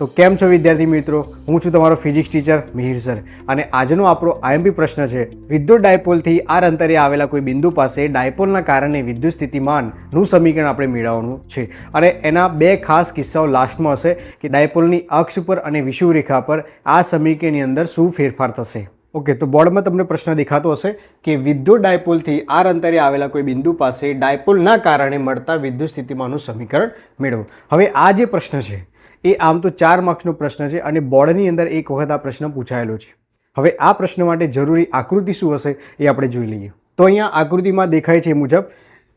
તો કેમ છો વિદ્યાર્થી મિત્રો? હું છું તમારો ફિઝિક્સ ટીચર મિહિર સર. અને આજનો આપણો આઈએમપી પ્રશ્ન છે, વિદ્યુત ડાયપોલથી આર અંતરે આવેલા કોઈ બિંદુ પાસે ડાયપોલના કારણે વિદ્યુત સ્થિતિમાનનું સમીકરણ આપણે મેળવવાનું છે. અને એના બે ખાસ કિસ્સાઓ લાસ્ટમાં હશે કે ડાયપોલની અક્ષ પર અને વિષુવરેખા પર આ સમીકરણની અંદર શું ફેરફાર થશે. ઓકે તો બોર્ડમાં તમને પ્રશ્ન દેખાતો હશે કે વિદ્યુત ડાયપોલથી આર અંતરે આવેલા કોઈ બિંદુ પાસે ડાયપોલના કારણે મળતા વિદ્યુત સ્થિતિમાનનું સમીકરણ મેળવો. હવે આ જે પ્રશ્ન છે એ આમ તો ચાર માર્ક્સનો પ્રશ્ન છે અને બોર્ડની અંદર એક વખત આ પ્રશ્ન પૂછાયેલો છે. હવે આ પ્રશ્ન માટે જરૂરી આકૃતિ શું હશે એ આપણે જોઈ લઈએ. તો અહીંયા આકૃતિમાં દેખાય છે એ મુજબ,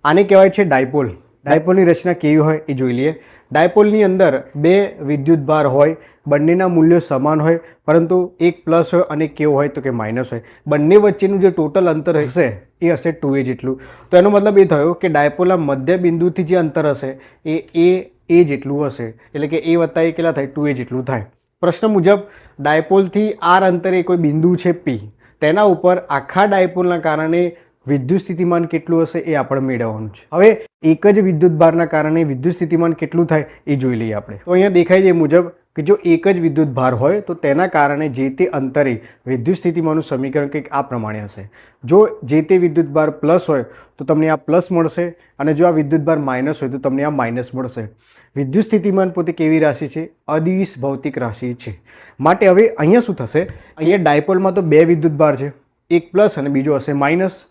આને કહેવાય છે ડાયપોલ. ડાયપોલની રચના કેવી હોય એ જોઈ લઈએ. ડાયપોલની અંદર બે વિદ્યુત ભાર હોય, બંનેના મૂલ્યો સમાન હોય, પરંતુ એક પ્લસ હોય અને કેવો હોય તો કે માઇનસ હોય. બંને વચ્ચેનું જે ટોટલ અંતર હશે એ હશે ટુ એ જેટલું. તો એનો મતલબ એ થયો કે ડાયપોલના મધ્ય બિંદુથી જે અંતર હશે એ એ એ જેટલું હશે, એટલે કે એ વત્તા એ કેટલા થાય? ટુ એ જેટલું થાય. પ્રશ્ન મુજબ, ડાયપોલથી આર અંતરે કોઈ બિંદુ છે પી તેના ઉપર આખા ડાયપોલના કારણે વિદ્યુત સ્થિતિમાન કેટલું હશે એ આપણે મેળવવાનું છે. હવે, એક જ વિદ્યુત ભારના કારણે વિદ્યુત સ્થિતિમાન કેટલું થાય એ જોઈ લઈએ આપણે. તો અહીંયા દેખાય છે મુજબ કે જો એક જ વિદ્યુત ભાર હોય, તો તેના કારણે જે તે અંતરે વિદ્યુત સ્થિતિમાનનું સમીકરણ કંઈક આ પ્રમાણે હશે. જો જે તે વિદ્યુત ભાર પ્લસ હોય, તો તમને આ પ્લસ મળશે અને જો આ વિદ્યુત ભાર માઇનસ હોય, તો તમને આ માઇનસ મળશે. વિદ્યુત સ્થિતિમાન પોતે કેવી રાશિ છે? અદિશ ભૌતિક રાશિ છે. માટે હવે અહીંયા શું થશે? અહીંયા ડાયપોલમાં તો બે વિદ્યુત ભાર છે. એક પ્લસ અને બીજો હશે માઇનસ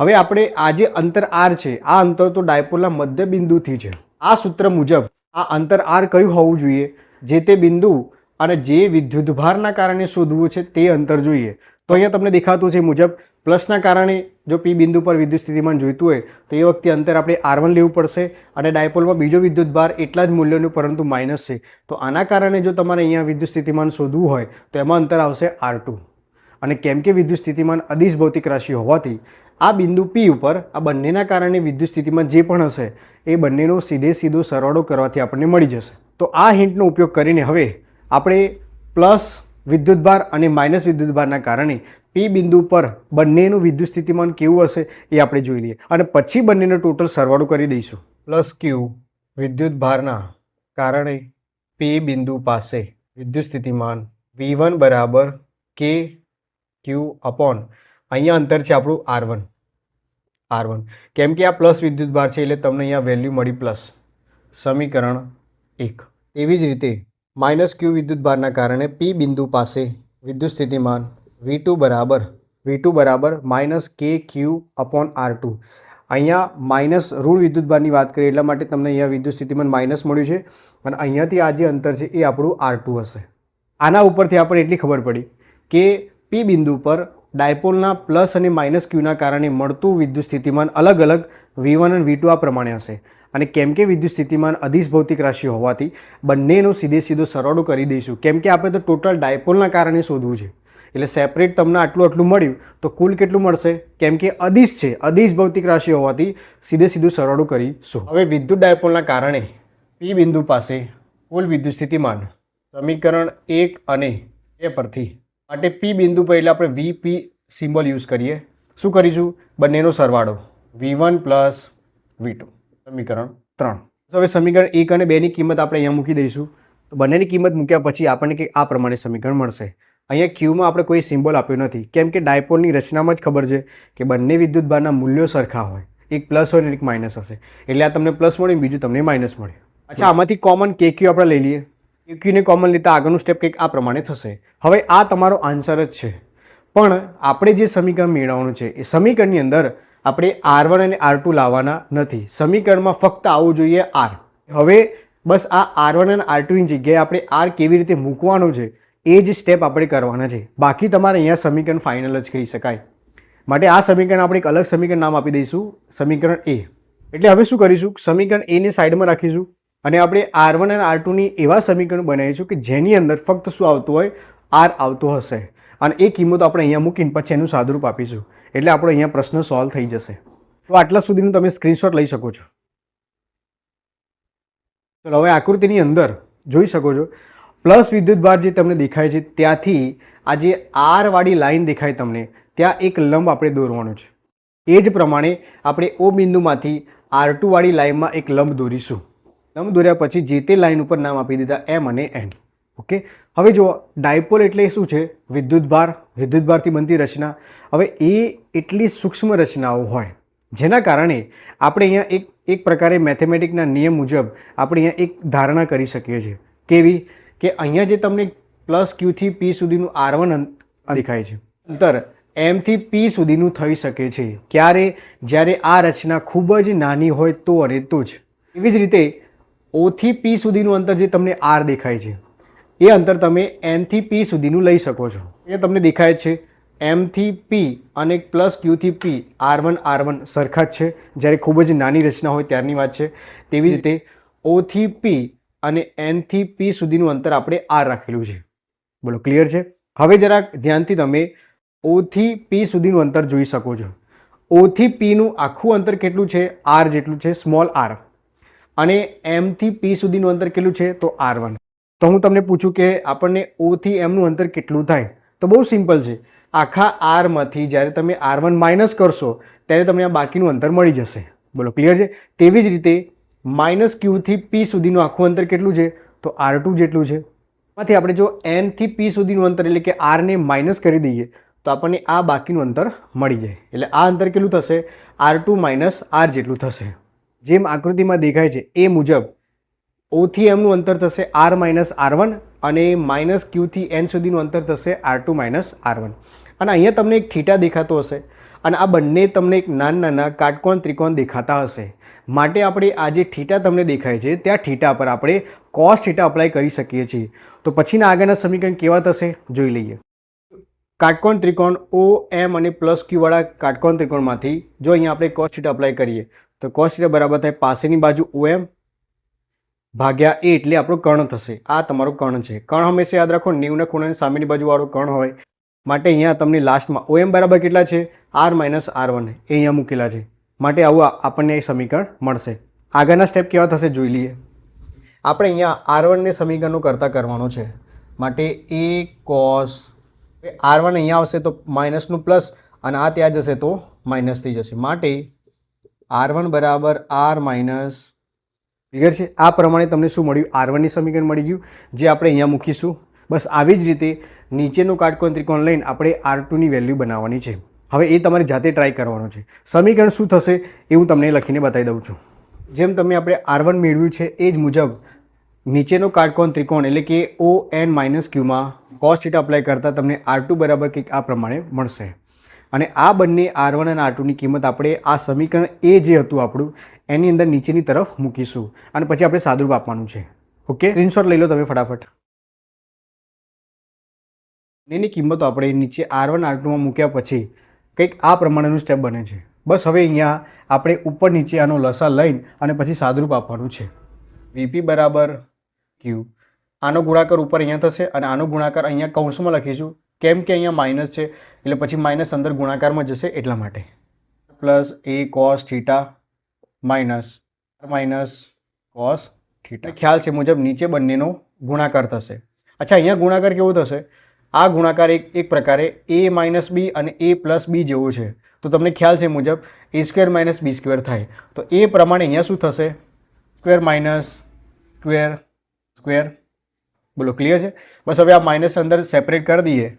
હવે આપણે આ જે અંતર આર છે, આ અંતર તો ડાયપોલના મધ્ય બિંદુથી છે. આ સૂત્ર મુજબ આ અંતર આર કયું હોવું જોઈએ? જે તે બિંદુ અને જે વિદ્યુતભારના કારણે શોધવું છે તે અંતર જોઈએ. તો અહીંયા તમને દેખાતું છે મુજબ પ્લસના કારણે જો પી બિંદુ પર વિદ્યુત સ્થિતિમાન જોઈતું હોય, તો એ વખતે અંતર આપણે આર વન લેવું પડશે અને ડાયપોલમાં બીજો વિદ્યુતભાર એટલા જ મૂલ્યનું પરંતુ માઇનસ છે. તો આના કારણે જો તમારે અહીંયા વિદ્યુત સ્થિતિમાન શોધવું હોય, તો એમાં અંતર આવશે આર અને કેમ કે વિદ્યુત સ્થિતિમાન અદિશ ભૌતિક રાશિ હોવાથી, આ બિંદુ પી ઉપર આ બંનેના કારણે વિદ્યુત સ્થિતિમાન જે પણ હશે, એ બંનેનો સીધે સીધો સરવાળો કરવાથી આપણને મળી જશે. તો આ હિન્ટનો ઉપયોગ કરીને હવે આપણે પ્લસ વિદ્યુતભાર અને માઇનસ વિદ્યુતભારના કારણે પી બિંદુ પર બંનેનું વિદ્યુત સ્થિતિમાન કેવું હશે એ આપણે જોઈ લઈએ. અને પછી બંનેનો ટોટલ સરવાળો કરી દઈશું. પ્લસ ક્યુ વિદ્યુતભારના કારણે પી બિંદુ પાસે વિદ્યુત સ્થિતિમાન વી વન બરાબર કે ક્યુ અપોન અહીંયા અંતર છે આપણું આર વન આર વન કેમ કે આ પ્લસ વિદ્યુત ભાર છે એટલે તમને અહીંયા વેલ્યુ મળી પ્લસ સમીકરણ એક. એવી જ રીતે, માઇનસ ક્યુ વિદ્યુત ભારના કારણે પી બિંદુ પાસે વિદ્યુત સ્થિતિમાન વી ટુ બરાબર, વી ટુ બરાબર minus K Q upon R two. અહીંયા માઇનસ ઋણ વિદ્યુત ભારની વાત કરીએ એટલા માટે તમને અહીંયા વિદ્યુત સ્થિતિમાન માઇનસ મળ્યું છે અને અહીંયાથી આ જે અંતર છે એ આપણું આર ટુ હશે. આના ઉપરથી આપણને એટલી ખબર પડી કે પી બિંદુ પર ડાયપોલના પ્લસ અને માઇનસ ક્યુના કારણે મળતું વિદ્યુત સ્થિતિમાન અલગ અલગ વી વન અને વી ટુ આ પ્રમાણે હશે. અને કેમ કે વિદ્યુત સ્થિતિમાન અધિશ ભૌતિક રાશિ હોવાથી બંનેનો સીધે સીધો સરવાળો કરી દઈશું. કેમ કે આપણે તો ટોટલ ડાયપોલના કારણે શોધવું છે. એટલે સેપરેટ તમને આટલું આટલું મળ્યું, તો કુલ કેટલું મળશે? કેમ કે અધિશ છે અધિશ ભૌતિક રાશિ હોવાથી સીધે સીધું સરવાળો કરીશું. હવે વિદ્યુત ડાયપોલના કારણે પી બિંદુ પાસે કુલ વિદ્યુત સ્થિતિમાન સમીકરણ એક અને એ પરથી માટે પી બિંદુ પહેલાં આપણે વી પી સિમ્બોલ યુઝ કરીએ. શું કરીશું? બંનેનો સરવાળો V one plus V two સમીકરણ ત્રણ. હવે સમીકરણ એક અને બેની કિંમત આપણે અહીંયા મૂકી દઈશું. તો બંનેની કિંમત મૂક્યા પછી આપણને કંઈક આ પ્રમાણે સમીકરણ મળશે. અહીંયા ક્યુમાં આપણે કોઈ સિમ્બોલ આપ્યો નથી. કેમ કે ડાયપોલની રચનામાં જ ખબર છે કે બંને વિદ્યુતભારના મૂલ્યો સરખા હોય. એક પ્લસ હોય ને એક માઇનસ હશે. એટલે આ તમને પ્લસ મળ્યું બીજું તમને માઇનસ મળ્યું. અચ્છા, આમાંથી કોમન કે ક્યુ આપણે લઈ લઈએ. કે ક્યુને કોમન લેતા આગળનું સ્ટેપ કંઈક આ પ્રમાણે થશે. હવે આ તમારો આન્સર જ છે. પણ આપણે જે સમીકરણ મેળવવાનું છે, એ સમીકરણની અંદર આપણે આર વન અને આર ટુ લાવવાના નથી. સમીકરણમાં ફક્ત આવવું જોઈએ આર. હવે બસ આ આર વન અને આર ટુની જગ્યાએ આપણે આર કેવી રીતે મૂકવાનું છે એ જ સ્ટેપ આપણે કરવાના છે. બાકી તમારે અહીંયા સમીકરણ ફાઇનલ જ કહી શકાય. માટે આ સમીકરણ આપણે એક અલગ સમીકરણ નામ આપી દઈશું. સમીકરણ એ એટલે હવે શું કરીશું? સમીકરણ એને સાઈડમાં રાખીશું. અને આપણે આર વન અને આર ટુની એવા સમીકરણ બનાવીશું કે જેની અંદર ફક્ત શું આવતું હોય? આર આવતું હશે. અને એ કિંમત આપણે અહીંયા મૂકીને પછી એનું સાદુરૂપ આપીશું. એટલે આપણો અહીંયા પ્રશ્ન સોલ્વ થઈ જશે. તો આટલા સુધીનું તમે સ્ક્રીનશોટ લઈ શકો છો. ચલો, હવે આકૃતિની અંદર જોઈ શકો છો. પ્લસ વિદ્યુતભાર જે તમને દેખાય છે, ત્યાંથી આ જે આરવાળી લાઈન દેખાય તમને, ત્યાં એક લંબ આપણે દોરવાનો છે. એ જ પ્રમાણે આપણે ઓ બિંદુમાંથી આર ટુવાળી લાઇનમાં એક લંબ દોરીશું. લંબ દોર્યા પછી જે તે લાઈન ઉપર નામ આપી દીધા એમ અને એન ઓકે? હવે જુઓ, ડાયપોલ એટલે શું છે? વિદ્યુતભાર વિદ્યુતભારથી બનતી રચના. હવે એ એટલી સૂક્ષ્મ રચનાઓ હોય, જેના કારણે આપણે અહીંયા એક એક પ્રકારે મેથેમેટિકના નિયમ મુજબ આપણે અહીંયા એક ધારણા કરી શકીએ છીએ. કેવી? કે અહીંયા જે તમને પ્લસ ક્યુથી પી સુધીનું આર વન દેખાય છે. અંતર એમથી પી સુધીનું થઈ શકે છે. ક્યારે? જ્યારે આ રચના ખૂબ જ નાની હોય તો અને તો જ. એવી જ રીતે ઓથી પી સુધીનું અંતર જે તમને આર દેખાય છે. એ અંતર તમે એમથી પી સુધીનું લઈ શકો છો. એ તમને દેખાય છે એમથી પી અને plus ક્યુથી P R one R one સરખા જ છે. જ્યારે ખૂબ જ નાની રચના હોય ત્યારની વાત છે. તેવી જ રીતે ઓથી પી અને એનથી પી સુધીનું અંતર આપણે આર રાખેલું છે. બોલો ક્લિયર છે? હવે જરાક ધ્યાનથી તમે ઓથી પી સુધીનું અંતર જોઈ શકો છો. ઓથી પીનું આખું અંતર કેટલું છે? આર જેટલું છે સ્મોલ આર અને એમથી પી સુધીનું અંતર કેટલું છે? તો આર વન તો હું તમને પૂછું કે આપણને ઓથી એમનું અંતર કેટલું થાય? તો બહુ સિમ્પલ છે. આખા આરમાંથી જ્યારે તમે આર વન માઇનસ કરશો, ત્યારે તમને આ બાકીનું અંતર મળી જશે. બોલો ક્લિયર છે? તેવી જ રીતે માઇનસ ક્યુથી પી સુધીનું આખું અંતર કેટલું છે? તો આર ટુ જેટલું છે. એમાંથી આપણે જો એનથી પી સુધીનું અંતર, એટલે કે આરને માઇનસ કરી દઈએ, તો આપણને આ બાકીનું અંતર મળી જાય. એટલે આ અંતર કેટલું થશે? આર ટુ માઇનસ આર જેટલું થશે. જેમ આકૃતિમાં દેખાય છે, એ મુજબ ઓથી એમનું અંતર થશે આર માઇનસ આર વન અને માઇનસ ક્યુથી એન સુધીનું અંતર થશે R two minus R one અને અહીંયા તમને એક થીટા દેખાતો હશે. અને આ બંને તમને એક નાના નાના કાટકોણ ત્રિકોણ દેખાતા હશે. માટે આપણે આ જે થીટા તમને દેખાય છે, ત્યાં થીટા પર આપણે કોસ થીટા અપ્લાય કરી શકીએ છીએ. તો પછીના આગળના સમીકરણ કેવા થશે? જોઈ લઈએ. કાટકોણ ત્રિકોણ ઓ એમ અને પ્લસ ક્યુવાળા કાટકોણ ત્રિકોણમાંથી જો અહીંયા આપણે કોસ થીટા અપ્લાય કરીએ, તો કોસ થીટા બરાબર થાય પાસેની બાજુ ઓ એમ ભાગ્યા એ એટલે આપણો કર્ણ થશે. આ તમારો કર્ણ છે. કર્ણ હંમેશા યાદ રાખો, નેવના ખૂણાની સામેની બાજુવાળો કર્ણ હોય. માટે અહીંયા તમને લાસ્ટમાં ઓએમ બરાબર કેટલા છે? R minus R one. એ અહીંયા મૂકેલા છે. માટે આવું આપણને એ સમીકરણ મળશે. આગળના સ્ટેપ કેવા થશે જોઈ લઈએ. આપણે અહીંયા આર વનને સમીકરણો કરતાં કરવાનો છે. માટે એ કોસ આર વન અહીંયા આવશે તો માઇનસનું પ્લસ અને આ ત્યાં જશે તો માઇનસ થઈ જશે. માટે આર વન બરાબર આર માઇનસ ક્લિયર છે? આ પ્રમાણે તમને શું મળ્યું? આર વનની સમીકરણ મળી ગયું. જે આપણે અહીંયા મૂકીશું. બસ આવી જ રીતે નીચેનું કાટકોણ ત્રિકોણ લઈને આપણે આર ટુની વેલ્યુ બનાવવાની છે. હવે એ તમારે જાતે ટ્રાય કરવાનો છે. સમીકરણ શું થશે એ હું તમને લખીને બતાવી દઉં છું. જેમ તમે આપણે આર વન મેળવ્યું છે એ જ મુજબ નીચેનો કાટકોણ ત્રિકોણ એટલે કે ઓ એન માઇનસ ક્યુમાં કોસ થીટા અપ્લાય કરતાં તમને આર ટુ બરાબર કંઈક આ પ્રમાણે મળશે. અને આ બંને આર વન અને આર ટુની કિંમત આપણે આ સમીકરણ એ જે હતું આપણું એની અંદર નીચેની તરફ મૂકીશું. અને પછી આપણે સાદુરૂપ આપવાનું છે. ઓકે સ્ક્રીનશોટ લઈ લો તમે ફટાફટ. એની કિંમતો આપણે નીચે આર વન આર મૂક્યા પછી કંઈક આ પ્રમાણેનું સ્ટેપ બને છે. બસ હવે અહીંયા આપણે ઉપર નીચે આનો લસા લઈને અને પછી સાદુરૂપ આપવાનું છે. વીપી બરાબર ક્યુ આનો ગુણાકાર ઉપર અહીંયા થશે અને આનો ગુણાકાર અહીંયા કૌંસમાં લખીશું. કેમ કે અહીંયા માઇનસ છે? એટલે પછી માઇનસ અંદર ગુણાકારમાં જશે એટલા માટે. Plus A cos theta minus minus cos theta. ખ્યાલ છે મુજબ નીચે બંનેનો ગુણાકાર થશે. અચ્છા, અહીંયા ગુણાકાર કેવો થશે? આ ગુણાકાર એક એક પ્રકારે એ માઇનસ બી અને એ પ્લસ બી જેવો છે. તો તમને ખ્યાલ છે મુજબ A square minus B square થાય. તો એ પ્રમાણે અહીંયા શું થશે? Square minus square square. બોલો, ક્લિયર છે? બસ હવે આ માઇનસ અંદર સેપરેટ કરી દઈએ.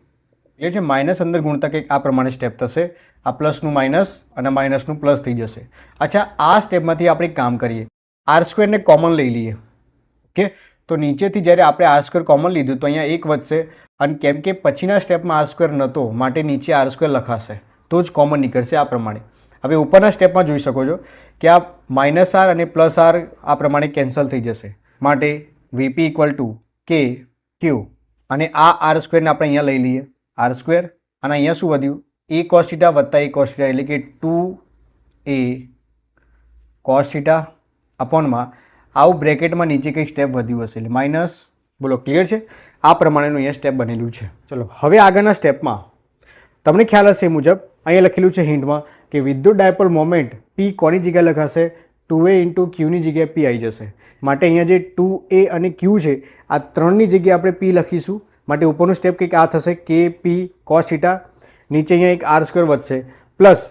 ક્લિયર છે માઇનસ અંદર ગુણતા કંઈક આ પ્રમાણે સ્ટેપ થશે. આ પ્લસનું માઇનસ અને માઇનસનું પ્લસ થઈ જશે. અચ્છા, આ સ્ટેપમાંથી આપણે કામ કરીએ. આર સ્ક્વેરને કોમન લઈ લઈએ. ઓકે? તો નીચેથી જ્યારે આપણે આર સ્ક્વેર કોમન લીધું તો અહીંયા એક વધશે. અને કેમ કે પછીના સ્ટેપમાં આર સ્ક્વેર નહોતો માટે નીચે આર સ્ક્વેર લખાશે. તો જ કોમન નીકળશે આ પ્રમાણે. હવે ઉપરના સ્ટેપમાં જોઈ શકો છો કે આ માઇનસ આર અને પ્લસ આર આ પ્રમાણે કેન્સલ થઈ જશે. માટે VP equal to K Q અને આ આર સ્ક્વેરને આપણે અહીંયા લઈ લઈએ. R square. અને અહીંયા શું વધ્યું? એ કોસ્ટિટા વત્તા એ કોસ્ટિટા એટલે કે ટુ એ કોસ્ટિટા અપોનમાં આવું બ્રેકેટમાં નીચે કંઈક સ્ટેપ વધ્યું હશે? એટલે માઇનસ બોલો ક્લિયર છે? આ પ્રમાણેનું અહીંયા સ્ટેપ બનેલું છે. ચલો, હવે આગળના સ્ટેપમાં તમને ખ્યાલ હશે એ મુજબ અહીંયા લખેલું છે હિન્ટમાં કે વિદ્યુત ડાયપોલ મોમેન્ટ પી કોની જગ્યાએ લખાશે? ટુ એ ઇન્ટુ ક્યુની જગ્યાએ પી આવી જશે. માટે અહીંયા જે ટુ એ અને ક્યુ છે, આ ત્રણની જગ્યાએ આપણે પી લખીશું. માટે ઉપરનું સ્ટેપ કંઈક આ થશે કે પી કોસ નીચે અહીંયા એક આર સ્ક્વેર વધશે. પ્લસ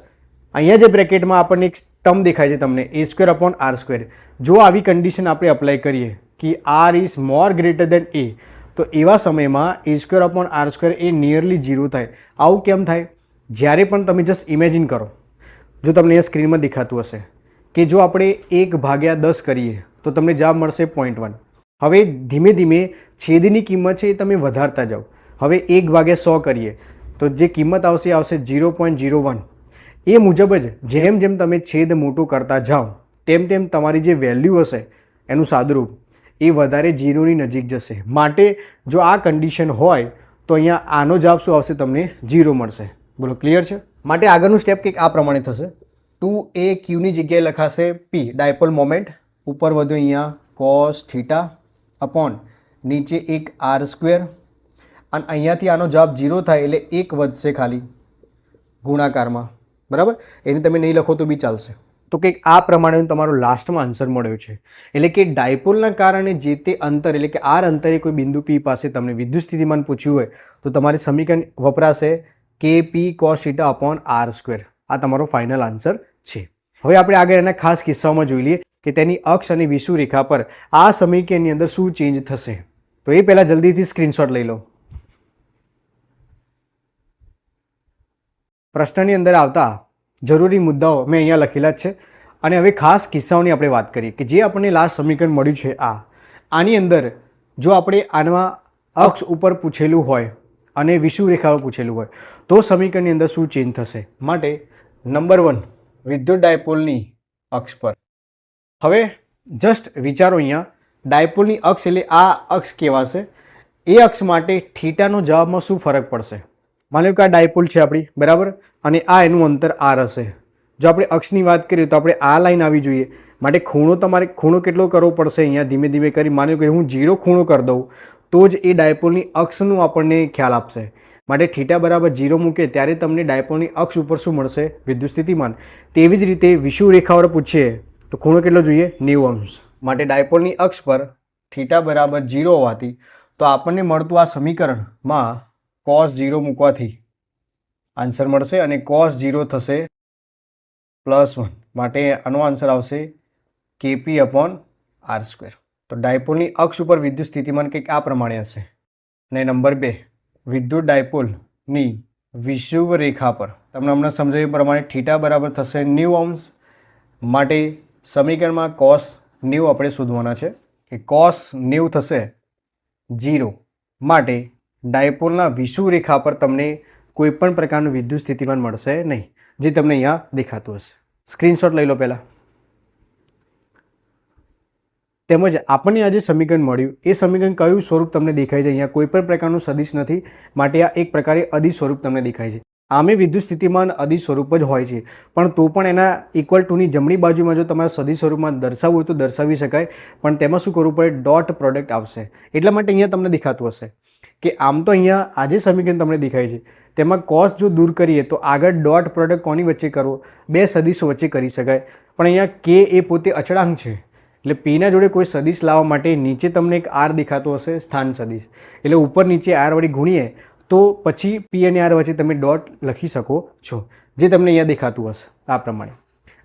અહીંયા જે બ્રેકેટમાં આપણને એક ટર્મ દેખાય છે તમને A square upon R square જો આવી કન્ડિશન આપણે અપ્લાય કરીએ કે R is more greater than A તો એવા સમયમાં A square upon R square A nearly zero થાય. આવું કેમ થાય? જ્યારે પણ તમે જસ્ટ ઇમેજિન કરો. જો તમને અહીંયા સ્ક્રીનમાં દેખાતું હશે કે જો આપણે એક ભાગ્યા દસ કરીએ, તો તમને જવાબ મળશે પોઈન્ટ વન હવે ધીમે ધીમે છેદની કિંમત છે એ તમે વધારતા જાઓ. હવે એક ભાગ્યા સો કરીએ, તો જે કિંમત આવશે આવશે ઝીરો પોઈન્ટ ઝીરો વન. એ મુજબ જ જેમ જેમ તમે છેદ મોટું કરતા જાઓ, તેમ તેમ તમારી જે વેલ્યુ હશે એનું સાદુરૂપ એ વધારે ઝીરોની નજીક જશે. માટે જો આ કન્ડિશન હોય, તો અહીંયા આનો જવાબ શું આવશે તમને ઝીરો મળશે. બોલો ક્લિયર છે? માટે આગળનું સ્ટેપ કંઈક આ પ્રમાણે થશે. ટુ એ ક્યુની જગ્યાએ લખાશે પી ડાયપોલ મોમેન્ટ ઉપર વધુ અહીંયા કોસ થીટા અપોન નીચે એક આર સ્ક્વેર અને અહીંયાથી આનો જવાબ ઝીરો થાય એટલે એક વધશે ખાલી ગુણાકારમાં. બરાબર? એને તમે નહીં લખો તો બી ચાલશે. તો કંઈક આ પ્રમાણેનું તમારો લાસ્ટમાં આન્સર મળ્યો છે. એટલે કે ડાયપોલના કારણે જે તે અંતર એટલે કે આર અંતરે કોઈ બિંદુ પી પાસે તમને વિદ્યુત સ્થિતિમાન પૂછ્યું હોય, તો તમારે સમીકરણ વપરાશે કે P cos theta upon R square આ તમારો ફાઇનલ આન્સર છે. હવે આપણે આગળ એના ખાસ કિસ્સાઓમાં જોઈ લઈએ. કે તેની અક્ષ અને વિષુ રેખા પર આ સમીકરણની અંદર શું ચેન્જ થશે? તો એ પહેલાં જલ્દીથી સ્ક્રીનશોટ લઈ લો. પ્રશ્નની અંદર આવતા જરૂરી મુદ્દાઓ મેં અહીંયા લખેલા જ છે. અને હવે ખાસ કિસ્સાઓની આપણે વાત કરીએ કે જે આપણને લાસ્ટ સમીકરણ મળ્યું છે આ. આની અંદર જો આપણે આમાં અક્ષ ઉપર પૂછેલું હોય અને વિષુરેખાઓ પૂછેલું હોય, તો સમીકરણની અંદર શું ચેન્જ થશે? માટે નંબર વન વિદ્યુત ડાયપોલની અક્ષ પર. હવે જસ્ટ વિચારો અહીંયા. ડાયપોલની અક્ષ એટલે આ અક્ષ કહેવાશે એ અક્ષ માટે થીટાનો જવાબમાં શું ફરક પડશે? માની લો કે આ ડાયપોલ છે આપણી, બરાબર? અને આ એનું અંતર આર હશે. જો આપણે અક્ષની વાત કરીએ તો આપણે આ લાઈન આવી જોઈએ. માટે ખૂણો તમારે, ખૂણો કેટલો કરવો પડશે અહીંયા ધીમે ધીમે કરી. માની લો કે હું જીરો ખૂણો કરી દઉં, તો જ એ ડાયપોલની અક્ષનું આપણને ખ્યાલ આપશે. માટે થીટા બરાબર જીરો મૂકે ત્યારે તમને ડાયપોલની અક્ષ ઉપર શું મળશે? વિદ્યુત સ્થિતિમાન. તેવી જ રીતે વિષુવ રેખાઓ પૂછીએ. તો ખૂણો કેટલો જોઈએ? નેવું અંશ. માટે ડાયપોલની અક્ષ પર થીટા બરાબર જીરો હોવાથી તો આપણને મળતું આ સમીકરણમાં કોસ જીરો મૂકવાથી આન્સર મળશે અને કોસ જીરો થશે પ્લસ વન. માટે આનો આન્સર આવશે કેપી અપોન આર સ્ક્વેર તો ડાયપોલની અક્ષ ઉપર વિદ્યુત સ્થિતિમાન કંઈક આ પ્રમાણે હશે. અને નંબર બે, વિદ્યુત ડાયપોલની વિષુવ રેખા પર. તમને હમણાં સમજાવ્યું પ્રમાણે થીટા બરાબર થશે ન્યૂ અંશ. માટે સમીકરણમાં કોસ ન્યૂ આપણે શોધવાના છે કે કોસ ન્યૂ થશે જીરો માટે ડાયપોલના વિષુરેખા પર તમને કોઈપણ પ્રકારનું વિદ્યુત સ્થિતિમાન મળશે નહીં, જે તમને અહીંયા દેખાતું હશે. સ્ક્રીનશોટ લઈ લો પહેલાં. તેમજ આપણને આ જે સમીકરણ મળ્યું. એ સમીકરણ કયું સ્વરૂપ તમને દેખાય છે? અહીંયા કોઈપણ પ્રકારનું સદિશ નથી. માટે આ એક પ્રકારે અધિ સ્વરૂપ તમને દેખાય છે. આમે વિદ્યુત સ્થિતિમાન અદિશ સ્વરૂપ જ હોય છે. પણ તો પણ એના ઇક્વલ ટુની જમણી બાજુમાં જો તમારે સદી સ્વરૂપમાં દર્શાવવું હોય તો દર્શાવી શકાય. પણ તેમાં શું કરવું પડે? ડોટ પ્રોડક્ટ આવશે. એટલા માટે અહીંયા તમને દેખાતું હશે કે આમ તો અહીંયા આ જે સમીકરણ તમને દેખાય છે. તેમાં કોસ જો દૂર કરીએ તો આગળ ડોટ પ્રોડક્ટ કોની વચ્ચે કરવો? બે સદીશો વચ્ચે કરી શકાય. પણ અહીંયા કે એ પોતે અચળાંક છે. એટલે પીના જોડે કોઈ સદીશ લાવવા માટે નીચે તમને એક આર દેખાતો હશે, સ્થાન સદિશ. એટલે ઉપર નીચે આર વળી ગુણીએ તો પછી પી અને આર વચ્ચે તમે ડોટ લખી શકો છો, જે તમને અહીંયા દેખાતું હશે, આ પ્રમાણે.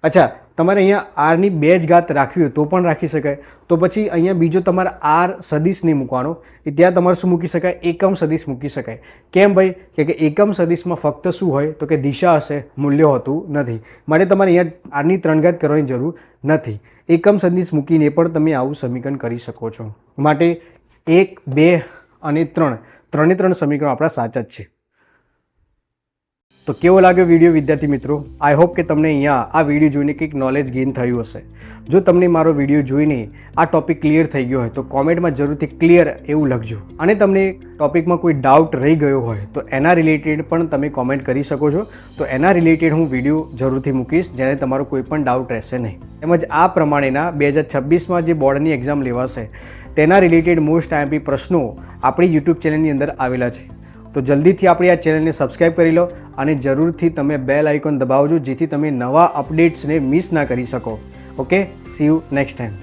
અચ્છા, તમારે અહીંયા આરની બે જ ઘાત રાખવી હોય તો પણ રાખી શકાય. તો પછી અહીંયા બીજો તમારે આર સદિશ નહીં મૂકવાનો, એ ત્યાં તમારે શું મૂકી શકાય? એકમ સદીશ મૂકી શકાય. કેમ ભાઈ? કે એકમ સદિશમાં ફક્ત શું હોય? તો કે દિશા હશે, મૂલ્ય હોતું નથી. માટે તમારે અહીંયા આરની ત્રણ ઘાત કરવાની જરૂર નથી. એકમ સદિશ મૂકીને પણ તમે આવું સમીકરણ કરી શકો છો. માટે એક, બે અને ત્રણ. ત્રણે ત્રણ સમીકરણો આપણા સાચા જ છે. તો કેવો લાગ્યો વીડિયો વિદ્યાર્થી મિત્રો? આઈ હોપ કે તમને અહીંયા આ વીડિયો જોઈને કંઈક નોલેજ ગેઇન થયું હશે. જો તમને મારો વીડિયો જોઈને આ ટોપિક ક્લિયર થઈ ગયો હોય તો કોમેન્ટમાં જરૂરથી ક્લિયર એવું લખજો. અને તમને ટોપિકમાં કોઈ ડાઉટ રહી ગયો હોય તો એના રિલેટેડ પણ તમે કોમેન્ટ કરી શકો છો. તો એના રિલેટેડ હું વીડિયો જરૂરથી મૂકીશ, જેને તમારો કોઈ પણ ડાઉટ રહેશે નહીં. તેમજ આ પ્રમાણેના બે હજાર છવ્વીસમાં જે બોર્ડની એક્ઝામ લેવાશે તેના રિલેટેડ મોસ્ટ આઈએમપી પ્રશ્નો આપણી યુટ્યુબ ચેનલની અંદર આવેલા છે. તો જલ્દીથી આપણી આ ચેનલને સબસ્ક્રાઈબ કરી લો અને જરૂરથી તમે બેલ આઇકોન દબાવજો જેથી તમે નવા અપડેટ્સને મિસ ના કરી શકો. Okay see you next time